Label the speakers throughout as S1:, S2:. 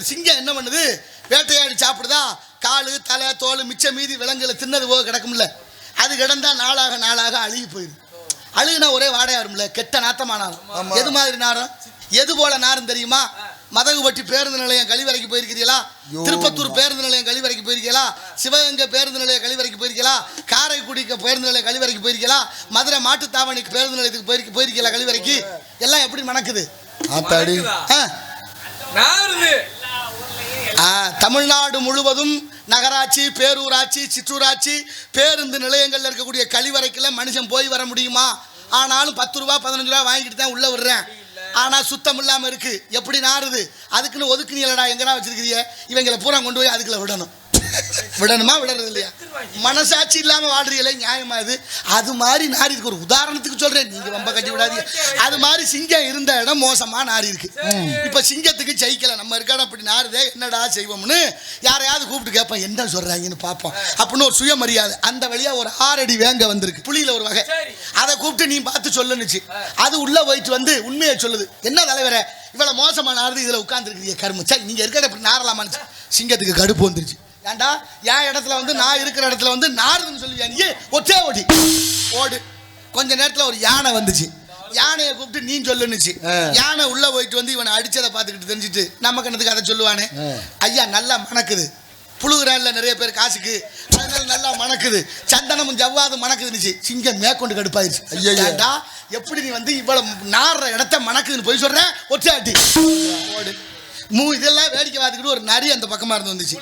S1: போயிடுறது சிங்கம் என்ன பண்ணுது? வேட்டையாடி சாப்பிடுதா? காலு தலை தோல் மிச்ச மீதி விலங்குல தின்னது போக கிடக்கும்ல. அது கிடந்தா நாளாக நாளாக அழுகி போயிடுது அழுகுனா ஒரே வாடையா வரும்ல. கெட்ட நாத்தமா நாரும்.
S2: ஆமா.
S1: எது மாதிரி நாரும்? எது போல நாரும் தெரியுமா? மதகுபட்டி பேருந்து நிலையம் கழிவறைக்கு போயிருக்கிறீங்களா. திருப்பத்தூர் பேருந்து நிலையம் கழிவறைக்கு போயிருக்கீங்களா சிவகங்கை பேருந்து நிலையம் கழிவறைக்கு போயிருக்கீங்களா காரைக்குடி பேருந்து நிலையம் கழிவறைக்கு போயிருக்கீங்களா மதுரை மாட்டுத்தாவணி பேருந்து நிலையத்துக்கு போயிருக்கு போயிருக்கீங்களா கழிவறைக்கு? எல்லாம் எப்படி மணக்குது
S2: ஆத்தாடி.
S1: ஆ, தமிழ்நாடு முழுவதும் நகராட்சி பேரூராட்சி சிற்றூராட்சி பேருந்து நிலையங்களில் இருக்கக்கூடிய கழிவறைக்குள்ள மனுஷன் போய் வர முடியுமா? ஆனாலும் பத்து ரூபா பதினஞ்சு ரூபா வாங்கிட்டு தான் உள்ள விடுறேன். ஆனால் சுத்தம் இல்லாமல் இருக்கு. எப்படி நாறுது? அதுக்குன்னு ஒதுக்குனீங்களடா எங்கடா வச்சிருக்கிறீங்க? இவங்களை பூரா கொண்டு போய் அதுக்குள்ள விடணும். விடணுமா? விடுறது இல்லையா? மனசாட்சி இல்லாம வாழ்றீங்களே நியாயமா இது? அது மாதிரி நாரி இருக்கு. ஒரு உதாரணத்துக்கு சொல்றேன். நீங்க ரொம்ப கட்டி விடாதீங்க. அது மாதிரி சிங்கம் இருந்த இடம் மோசமா நாரி இருக்கு. இப்ப சிங்கத்துக்கு ஜெயிக்கல. நம்ம இருக்க இடம் அப்படி நாருதே என்னடா செய்வோம்னு யாரையாவது கூப்பிட்டு கேட்போம் என்ன சொல்றாங்கன்னு பார்ப்போம். அப்படின்னு ஒரு சுயமரியாதை. அந்த வழியா ஒரு ஆறடி வேங்க வந்திருக்கு. புளியில ஒரு வகை. அதை கூப்பிட்டு நீ பார்த்து சொல்லுனுச்சு. அது உள்ள போயிட்டு வந்து உண்மையை சொல்லுது. என்ன தலைவரே? இவ்வளவு மோசமான நாருது இதுல உட்கார்ந்துருக்கீங்க கரும்பு சரி நீங்க இருக்கிற இப்படி நாரலாமான்னு சிங்கத்துக்கு கடுப்பு வந்துருச்சு. ஏன்டா என் இடத்துல வந்து நான் இருக்கிற இடத்துல வந்து நாருதுன்னு சொல்லுவியா நீ? ஒற்றே ஓடி. ஓடு. கொஞ்ச நேரத்துல ஒரு யானை வந்துச்சு. யானையை கூப்பிட்டு நீ சொல்லுனுச்சு
S2: ஆ.
S1: யானை உள்ள போயிட்டு வந்து இவனை அடிச்சதை பார்த்துக்கிட்டு தெரிஞ்சுட்டு நம்ம கண்ணத்துக்கு அதை சொல்லுவானே. ஐயா நல்லா மணக்குது. புழுகிறான்ல நிறைய பேர் காசுக்கு. அதனால நல்லா மணக்குது. சந்தனமும் ஜவ்வாதும் மணக்குதுன்னுச்சு. சிங்கம் மேற்கொண்டு கடுப்பாயிருச்சு. ஏன்டா எப்படி நீ வந்து இவ்வளவு நாடுற இடத்த மணக்குதுன்னு போய் சொல்ற? ஒற்றாட்டி ஓடு. மூ இதெல்லாம் வேடிக்கை பார்த்துக்கிட்டு ஒரு நரி அந்த பக்கமா இருந்து வந்துச்சு.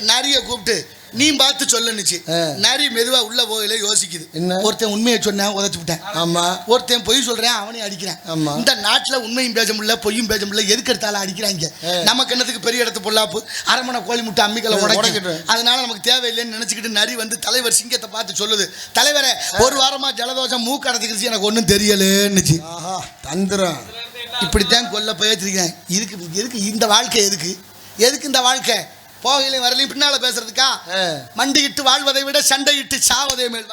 S1: நரியை கூப்பிட்டு நீ பார்த்து சொல்லுனுச்சு
S2: ஆ.
S1: நரி மெதுவா உள்ள போகல யோசிக்குது? ஒருத்தன் உண்மையை சொன்னேன் உதச்சு விட்டேன்.
S2: ஆமா.
S1: ஒருத்தன் பொய் சொல்றேன் அவனையும் அடிக்கிறேன்.
S2: ஆமா.
S1: இந்த நாட்டுல உண்மையும் பேச முடியல பொய்யும் பேச முடியல எதுக்கு எடுத்தாலும் அடிக்கிறாங்க. நமக்கு என்னத்துக்கு பெரிய இடத்து பொல்லாப்பு? அரமனை கோழி முட்டை அம்மிக்கலை
S2: உடைக்கட்டும்.
S1: அதனால நமக்கு தேவையில்லைன்னு நினைச்சுக்கிட்டு நரி வந்து தலைவர் சிங்கத்தை பார்த்து சொல்லுது. தலைவரே ஒரு வாரமா ஜலதோஷம் மூக்கு அடைச்சிக்கிச்சு எனக்கு ஒன்றும் தெரியலன்னுச்சு.
S2: தந்திரம்.
S1: இப்படித்தான் கொல்ல போயிருக்கேன் இதுக்கு எதுக்கு இந்த வாழ்க்கை எதுக்கு எதுக்கு இந்த வாழ்க்கை? போகலையும் வரலையும் பின்னால பேசுறதுக்கா?
S2: ஆ.
S1: மண்டியிட்டு வாழ்வதை விட சண்டையிட்டு சாவதே மேல் வரை